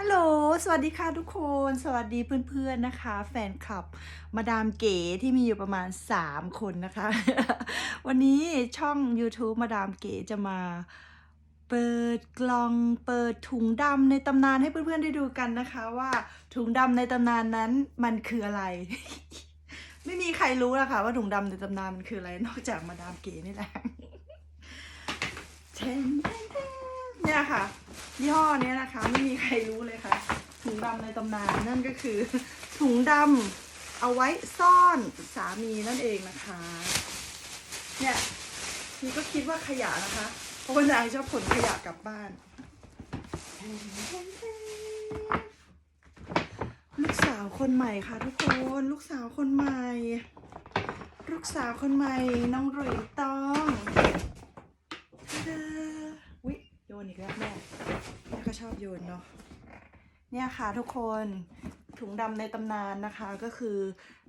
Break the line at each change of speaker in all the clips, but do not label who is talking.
ฮัลโหล สวัสดีค่ะทุกคน สวัสดีเพื่อนๆนะคะ แฟนคลับ มาดามเก๋ที่มีอยู่ประมาณ 3 คนนะคะ วันนี้ช่อง YouTube มาดามเก๋จะมาเปิดกล่องเปิดถุงดำในตำนานให้เพื่อนๆได้ดูกันนะคะว่าถุงดำในตำนานนั้นมันคืออะไร ไม่มีใครรู้ละค่ะว่าถุงดำในตำนานมันคืออะไรนอกจากมาดามเก๋นี่แหละ เนี่ยค่ะยี่ห้อเนี้ยนะคะ ไม่มีใครรู้เลยค่ะ ถุงดำในตำนานนั่นก็คือ ถุงดำเอาไว้ซ่อนสามีนั่นเองนะคะ เนี่ยนี่ก็คิดว่าขยะนะคะ เพราะว่านางชอบขนขยะกลับบ้าน ลูกสาวคนใหม่ค่ะทุกคนลูกสาวคนใหม่ ลูกสาวคนใหม่น้องรุยตองทะเดอวิโยนอี กแล้วแม่แม่ก็ชอบโยนเนาะเนี่ยค่ะทุกคนถุงดำในตำนานนะคะก็คือ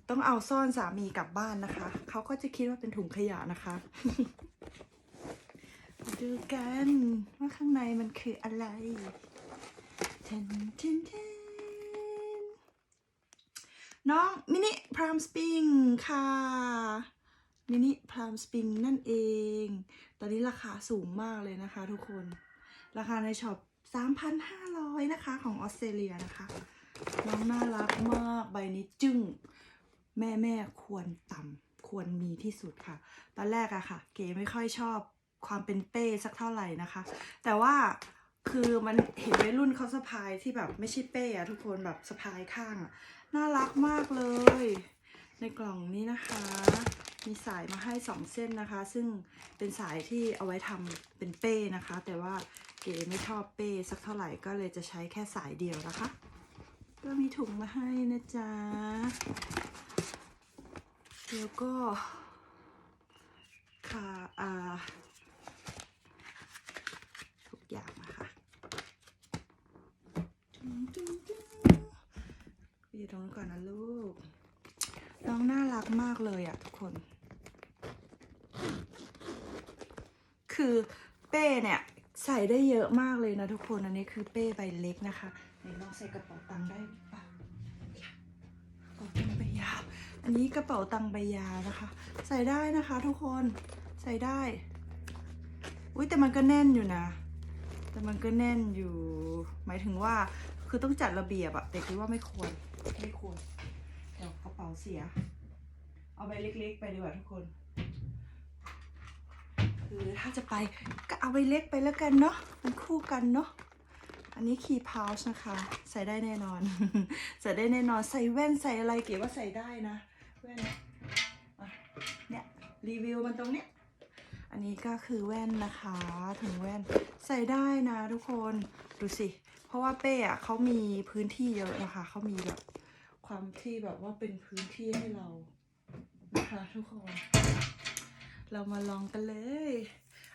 ต้องเอาซ่อนสามีกลับบ้านนะคะ เขาก็จะคิดว่าเป็นถุงขยะนะคะ ดูกันว่าข้างในมันคืออะไรเทนเทนเทนน้องมินิพรามสปริงค่ะมินิพรามสปริงนั่นเอง ตอนนี้ราคาสูงมากเลยนะคะทุกคน ราคาในช็อป 3,500 นะคะ ของออสเตรเลียนะคะ น้องน่ารักมากใบนี้จึ้ง แม่แม่ควรต่ำควรมีที่สุดค่ะ ตอนแรกอะค่ะ เก๋ไม่ค่อยชอบความเป็นเป้สักเท่าไหร่นะคะ แต่ว่าคือมันเห็นวัยรุ่นเขาสะพายที่แบบไม่ใช่เป้อะทุกคนแบบสะพายข้างอะน่ารักมากเลย ในกล่องนี้นะคะ มีสายมาให้สองเส้นนะคะ ซึ่งเป็นสายที่เอาไว้ทำเป็นเป้นะคะ แต่ว่า เก๋ไม่ชอบเป้สักเท่าไหร่ก็เลยจะใช้แค่สายเดียวนะคะ ก็มีถุงมาให้นะจ๊ะแล้วก็ค่ะอ่าทุกอย่างนะคะอยู่ตรงก่อนนะลูก น้องน่ารักมากเลยอะทุกคน คือเป้เนี่ย ใส่ได้เยอะมากเลยนะทุกคนอันนี้คือเป้ใบเล็กนะคะไหนลองใส่กระเป๋าตังค์ได้ปล่ากระเป๋าตังค์ใบยาวอันนี้กระเป๋าตังค์ใบยาวนะคะ ใส่ได้นะคะ ทุกคนใส่ได้อุ้ยแต่มันก็แน่นอยู่นะ แต่มันก็แน่นอยู่ หมายถึงว่าคือต้องจัดระเบียบอะแต่คิดว่าไม่ควรไม่ควรเดี๋ยวกระเป๋าเสีย เอาใบเล็ก ๆ ไปดีกว่าทุกคน คือถ้าจะไปก็เอาใบเล็กไปแล้วกันเนาะมันคู่กันเนาะอันนี้คีย์พาวช์นะคะ ใส่ได้แน่นอน ใส่ได้แน่นอนใส่แว่นใส่อะไรเก๋ว่าใส่ได้นะแว่นเนี่ยรีวิวมันตรงเนี้ยอันนี้ก็คือแว่นนะคะถึงแว่นใส่ได้นะทุกคนดูสิ เพราะว่าเป้อะเขามีพื้นที่เยอะนะคะเขามีแบบความที่แบบว่าเป็นพื้นที่ให้เรานะคะทุกคน เรามาลองกันเลย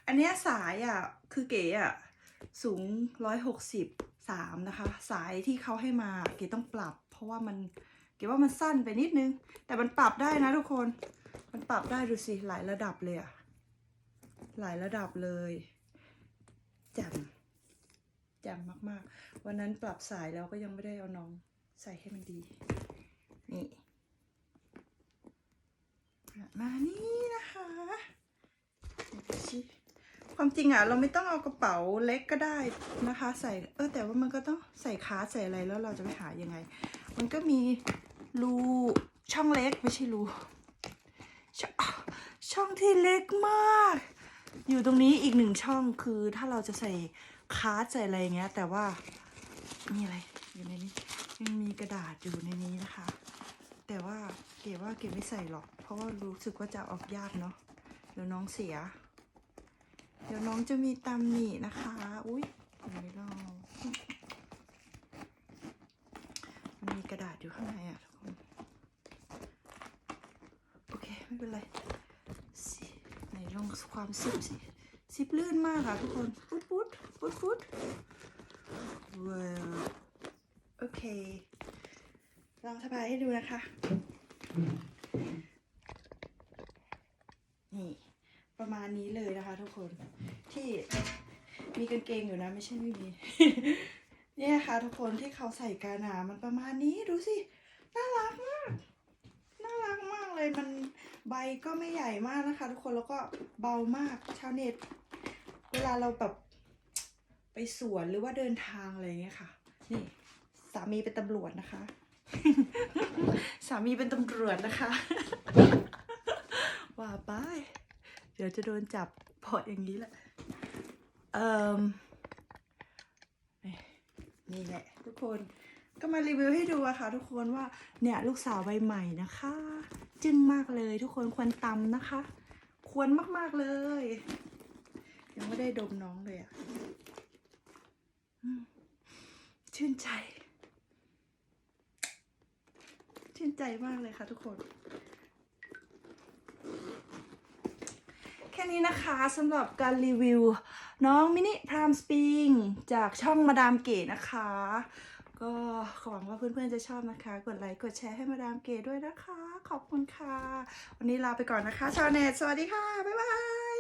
อันนี้สายอะ คือเก๋อะ สูงร้อยหกสิบสามนะคะ สายที่เขาให้มาเก๋ต้องปรับ เพราะว่ามันเก๋ว่ามันสั้นไปนิดนึง แต่มันปรับได้นะทุกคน มันปรับได้ดูสิ หลายระดับเลยอะ หลายระดับเลยแจ่มแจ่มมากๆ วันนั้นปรับสายแล้วก็ยังไม่ได้เอาน้องใส่ให้มันดี นี่ มานี่นะคะความจริงอะเราไม่ต้องเอากระเป๋าเล็กก็ได้นะคะ ใส่เออแต่ว่ามันก็ต้องใส่คาใส่อะไรแล้วเราจะไปหายังไง มันก็มีรูช่องเล็กไม่ใช่รูชช่องที่เล็กมาก อยู่ตรงนี้อีกหนึ่งช่องคือถ้าเราจะใส่คาร์ดใส่อะไรอย่างเงี้ย แต่ว่ามีอะไรอยู่ในนี้ยังมีกระดาษอยู่ในนี้นะคะ แต่ว่าเก๋ว่าเก๋ไม่ใส่หรอก เพราะว่ารู้สึกว่าจะออกยากเนาะเดี๋ยวน้องเสีย เดี๋ยวน้องจะมีตำหนินะคะ อุ้ยไม่ลองมันมีกระดาษอยู่ข้างในอะทุกคนโอเค ไม่เป็นไรสิไหนลองความซิบสิซิบลื่นมากอะทุกคนปุ๊ดปุ๊ดปุ๊ดปุ๊ดว้าโอเค ลองสบายให้ดูนะคะ นี่ ประมาณนี้เลยนะคะทุกคน ที่มีกางเกงอยู่นะ ไม่ใช่ไม่มี เนี่ยค่ะนะคะทุกคนที่เขาใส่กันอะมันประมาณนี้ดูสิ น่ารักมาก น่ารักมากเลยมันใบก็ไม่ใหญ่มากนะคะ ทุกคนแล้วก็เบามากชาวเน็ต เวลาเราแบบไปสวนหรือว่าเดินทางอะไรอย่างเงี้ยค่ะ นี่ สามีเป็นตำรวจนะคะ สามีเป็นตำรวจนะคะ ว่าไป เดี๋ยวจะโดนจับพออย่างนี้แหละ เอ่มนี่แหละทุกคนก็มารีวิวให้ดูอะค่ะ ทุกคนว่าเนี่ยลูกสาวใบใหม่นะคะ จึ้งมากเลยทุกคนควรตำนะคะ ควรมากๆเลย ยังไม่ได้ดมน้องเลยอะชื่นใจ ชื่นใจมากเลยค่ะทุกคน แค่นี้นะคะสำหรับการรีวิว น้องมินิพรามสปริงจากช่องมาดามเก๋นะคะ ก็หวังว่าเพื่อนๆจะชอบนะคะ กดไลค์กดแชร์ให้มาดามเก๋ด้วยนะคะ ขอบคุณค่ะ วันนี้ลาไปก่อนนะคะ ชาวเน็ตสวัสดีค่ะ บ๊ายบาย